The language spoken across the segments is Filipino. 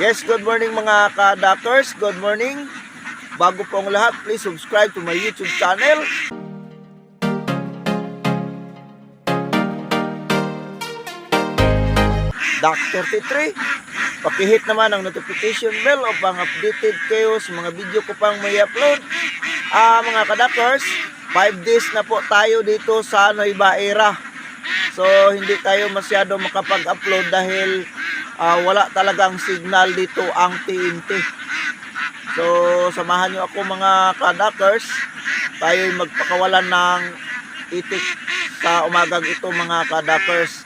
Yes, good morning mga ka-doctors. Good morning. Bago po ang lahat, please subscribe to my YouTube channel. Dr. T3. Pakihit naman ang notification bell upang updated kayo sa mga video ko pang may upload. Ah, mga ka-doctors, 5 days na po tayo dito sa Nueva Era. So, hindi tayo masyado makapag-upload dahil ah, wala talagang signal dito ang TNT. So, samahan nyo ako mga kadakers. Tayo magpakawalan ng itik sa umagang ito mga kadakers.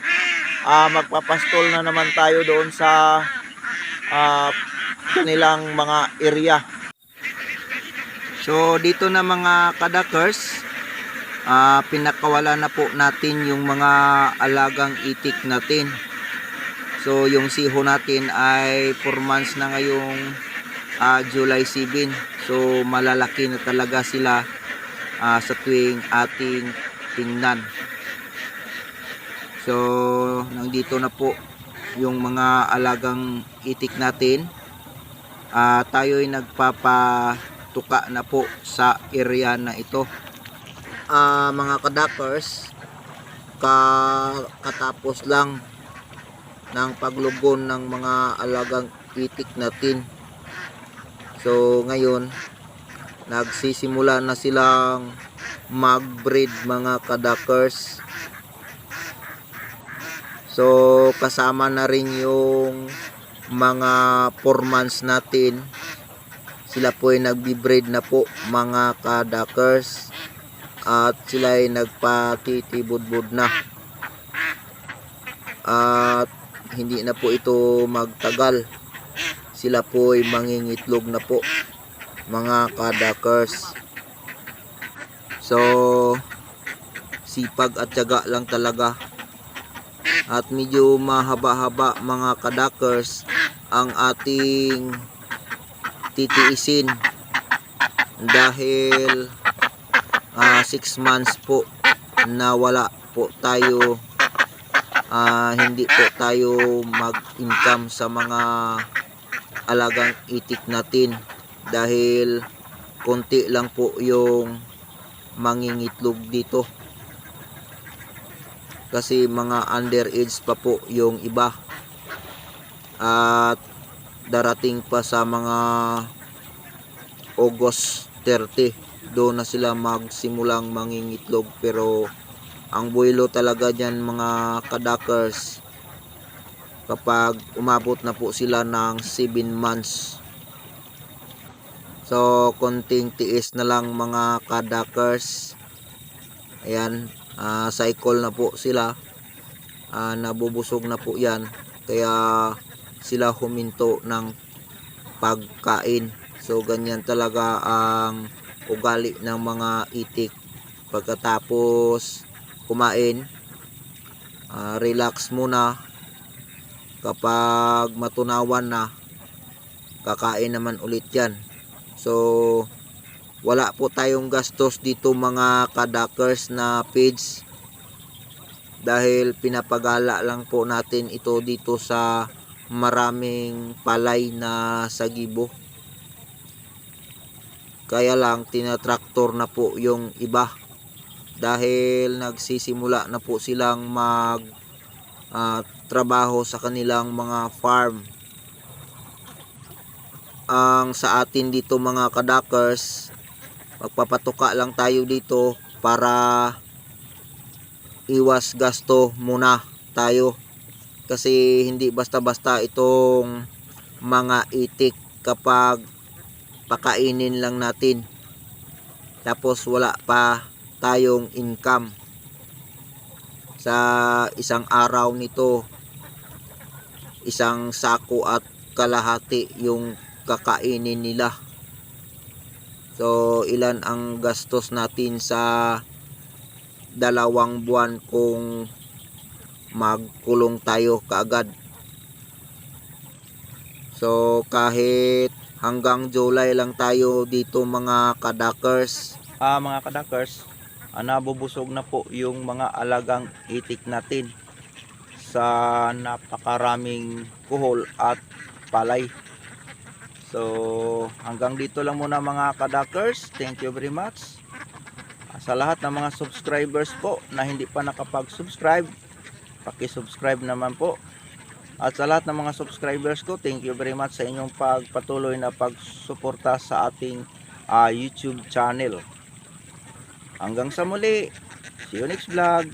Ah, magpapastol na naman tayo doon sa ah, kanilang mga area. So, dito na mga kadakers, ah pinakawala na po natin yung mga alagang itik natin. So yung siho natin ay 4 months na ngayong ah, July 7. So malalaki na talaga sila ah, sa tuwing ating tingnan. So nandito na po yung mga alagang itik natin. Ah, tayo ay nagpapatuka na po sa area na ito ah mga kadakers ka katapos lang ng paglugon ng mga alagang itik natin. So ngayon nagsisimula na silang magbreed mga kadakers. So kasama na rin yung mga 4 months natin. Sila po ay nagbi-breed na po mga kadakers. At sila ay nagpatitibudbud na. At hindi na po ito magtagal. Sila po ay mangingitlog na po mga kadakers. So sipag at tiyaga lang talaga. At medyo mahaba-haba mga kadakers ang ating titiisin. Dahil 6 months po na wala po tayo ah, hindi po tayo mag-income sa mga alagang itik natin dahil konti lang po yung mangingitlog dito. Kasi mga underage pa po yung iba. At darating pa sa mga August 30 doon na sila magsimulang mangingitlog pero ang buwelo talaga dyan mga kadakers kapag umabot na po sila ng 7 months. So konting tiis na lang mga kadakers. Ayan ah, cycle na po sila. Ah, nabubusog na po yan. Kaya sila huminto ng pagkain. So ganyan talaga ang ugali ng mga itik. Pagkatapos kumain. Ah, relax muna. Kapag matunawan na kakain naman ulit yan. So wala po tayong gastos dito mga kadakers na feeds. Dahil pinapagala lang po natin ito dito sa maraming palay na sagibo. Kaya lang tinatraktor na po yung iba dahil nagsisimula na po silang mag ah, trabaho sa kanilang mga farm. Ang sa atin dito mga kadakers magpapatuka lang tayo dito para iwas gasto muna tayo. Kasi hindi basta-basta itong mga itik kapag pakainin lang natin. Tapos wala pa tayong income sa isang araw nito. Isang sako at kalahati yung kakainin nila. So ilan ang gastos natin sa dalawang buwan kung magkulong tayo kaagad. So kahit hanggang July lang tayo dito mga kadakers. Ah mga kadakers ah, nabubusog na po yung mga alagang itik natin sa napakaraming kuhol at palay. So, hanggang dito lang muna mga kadakers. Thank you very much. Sa lahat ng mga subscribers po na hindi pa nakapag-subscribe, paki-subscribe naman po. At sa lahat ng mga subscribers ko, thank you very much sa inyong pagpatuloy na pagsuporta sa ating ah, YouTube channel. Hanggang sa muli. See you next vlog.